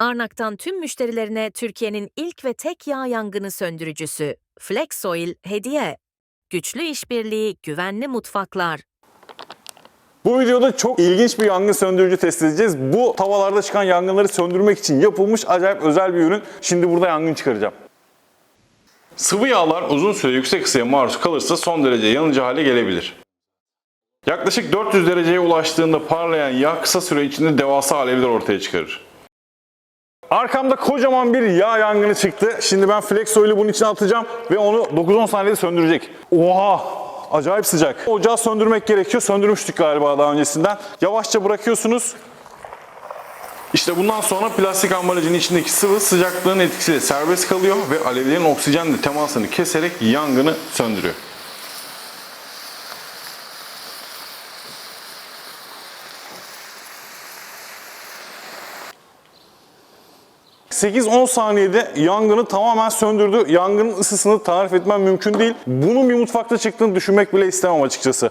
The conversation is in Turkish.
Arnak'tan tüm müşterilerine Türkiye'nin ilk ve tek yağ yangını söndürücüsü Flex Oil hediye. Güçlü işbirliği, güvenli mutfaklar. Bu videoda çok ilginç bir yangın söndürücü test edeceğiz. Bu tavalarda çıkan yangınları söndürmek için yapılmış acayip özel bir ürün. Şimdi burada yangın çıkaracağım. Sıvı yağlar uzun süre yüksek ısıya maruz kalırsa son derece yanıcı hale gelebilir. Yaklaşık 400 dereceye ulaştığında parlayan yağ kısa süre içinde devasa alevler ortaya çıkarır. Arkamda kocaman bir yağ yangını çıktı. Şimdi ben flex oil'i bunun içine atacağım ve onu 9-10 saniyede söndürecek. Oha! Acayip sıcak. Ocağı söndürmek gerekiyor. Söndürmüştük galiba daha öncesinden. Yavaşça bırakıyorsunuz. İşte bundan sonra plastik ambalajın içindeki sıvı sıcaklığın etkisiyle serbest kalıyor ve alevlerin oksijenle temasını keserek yangını söndürüyor. ...8-10 saniyede yangını tamamen söndürdü. Yangının ısısını tarif etmem mümkün değil. Bunun bir mutfakta çıktığını düşünmek bile istemem açıkçası.